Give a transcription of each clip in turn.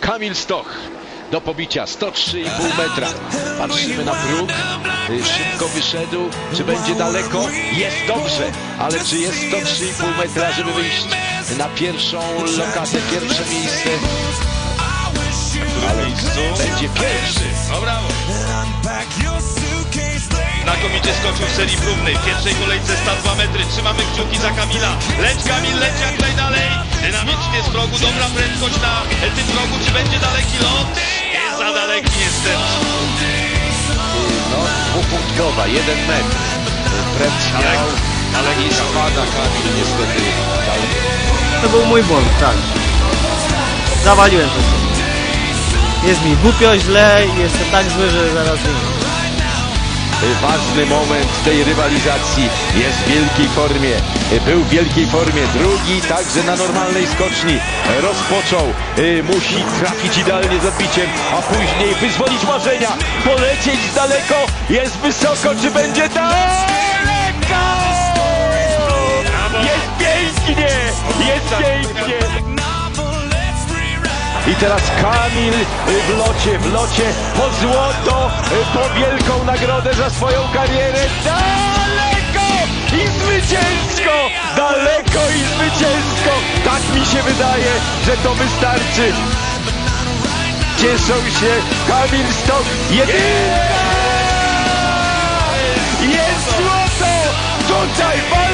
Kamil Stoch do pobicia 103,5 metra. Patrzymy na próg. Y, Szybko wyszedł. Czy będzie daleko? Jest dobrze, ale czy jest 103,5 metra, żeby wyjść na pierwszą lokatę, pierwsze miejsce? Ale będzie pierwszy. No brawo. Znakomicie skoczył w serii próbnej. W pierwszej kolejce 102 metry. Trzymamy kciuki za Kamila. Leć Kamil, leć jak najdalej. Dynamicznie z progu, dobra prędkość na tym progu. Czy będzie daleki lot? Jest za daleki niestety. No, dwupunktowa, jeden metr. Pręd miał, ale nie spada Kamil niestety. To był mój błąd, tak. Zawaliłem to. Jest mi głupio, źle i jestem tak zły, że zaraz nie wiem. Ważny moment tej rywalizacji jest w wielkiej formie. Był w wielkiej formie. Drugi także na normalnej skoczni rozpoczął. Y, Musi trafić idealnie z odbiciem, a później wyzwolić marzenia. Polecieć daleko. Jest wysoko. Czy będzie daleko? Jest pięknie! Jest pięknie! I teraz Kamil w locie, w locie po złoto, po wielką nagrodę za swoją karierę. Daleko i zwycięsko! Daleko i zwycięsko! Tak mi się wydaje, że to wystarczy. Cieszą się Kamil Stok. Jedynka! Jest złoto! Tutaj walni!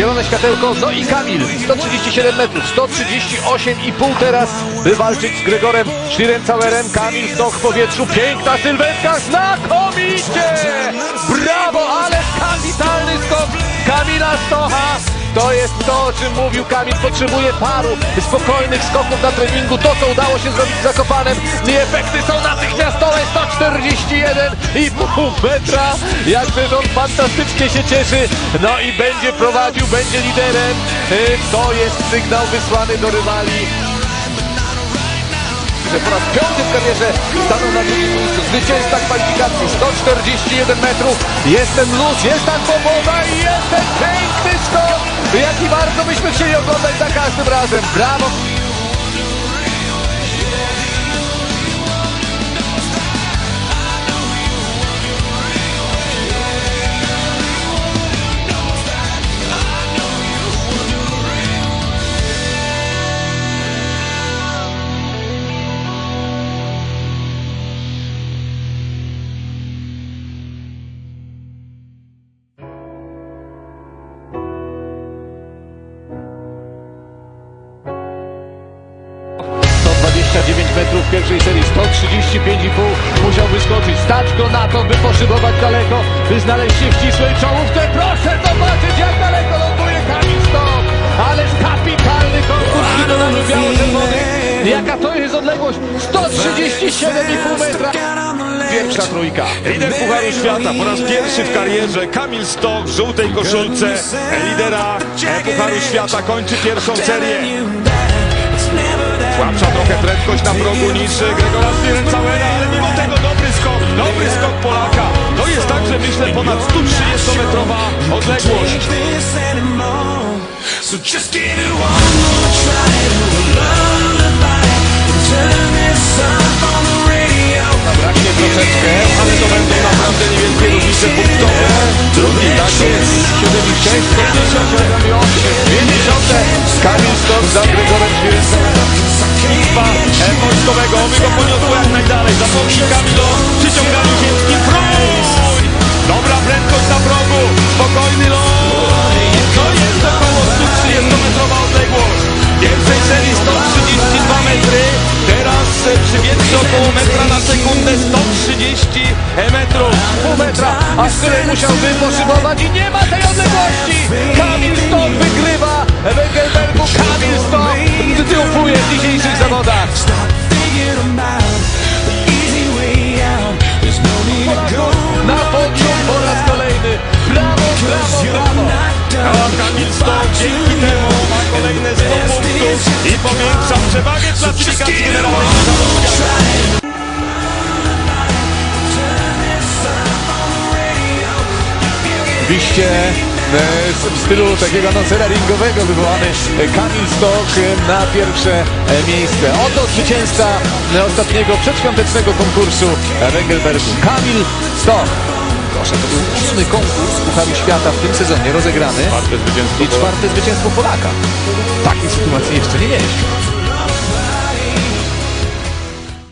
Zielone światełko, no i Kamil, 137 metrów, 138,5 teraz, by walczyć z Gregorem Schlierencauerem. Kamil Stoch w powietrzu, piękna sylwetka, znakomicie! Brawo, ale kapitalny skok Kamila Stocha! To jest to, o czym mówił Kamil, potrzebuje paru spokojnych skoków na treningu. To, co udało się zrobić z Zakopanem, i efekty są natychmiastowe, 141,5 metra. Jakże on fantastycznie się cieszy, no i będzie prowadził, będzie liderem. Y, To jest sygnał wysłany do rywali że po raz piąty w karierze stanął na drugim miejscu. Zwycięzca kwalifikacji 141 metrów. Jest ten luz, jest ta swoboda i jest ten skok, jaki bardzo byśmy chcieli oglądać za każdym razem. Brawo! Metrów w pierwszej serii, 135,5 musiał wyskoczyć, stać go na to, by poszybować daleko, by znaleźć się w ścisłej czołówce. Proszę zobaczyć, jak daleko ląduje Kamil Stok! Ależ kapitalny konkurs wykonaniu biało-czerwonych. Jaka to jest odległość? 137,5 metra. Pierwsza trójka. Lider Pucharu Świata po raz pierwszy w karierze Kamil Stok w żółtej koszulce lidera Pucharu Świata kończy pierwszą serię. Trochę prędkość na progu niż Gregora Schlierencauera, ale mimo tego dobry skok, dobry skok Polaka. To jest także myślę ponad 130-metrowa odległość. So just give it one more try to lullaby turn this up on the radio. Braknie troszeczkę, ale to będą naprawdę niewielkie różnice punktowe. Drugi, tak jest, 76, 78, 50. Kamil Stok za Gregorem. Wojskowego, oby go poniosło jak najdalej. Zapomnij Kamilo, przyciąganiu ziemskim prój! Dobra prędkość na progu, spokojny lot. To jest około 130-metrowa odległość. W pierwszej serii 132 metry, teraz e, przy wietrze około metra na sekundę 130 metrów. pół metra, a Sztyler musiałby poszybować i nie ma tej odległości! Oczywiście e, w stylu takiego anonsera ringowego wywołany e, Kamil Stok e, na pierwsze miejsce. Oto zwycięzca ostatniego przedświątecznego konkursu Węgelbergu. Kamil Stok. Proszę, to był ósmy konkurs Pucharu Świata w tym sezonie rozegrany Czwarte zwycięstwo i czwarte zwycięstwo Polaka. Takiej sytuacji jeszcze nie mieliśmy.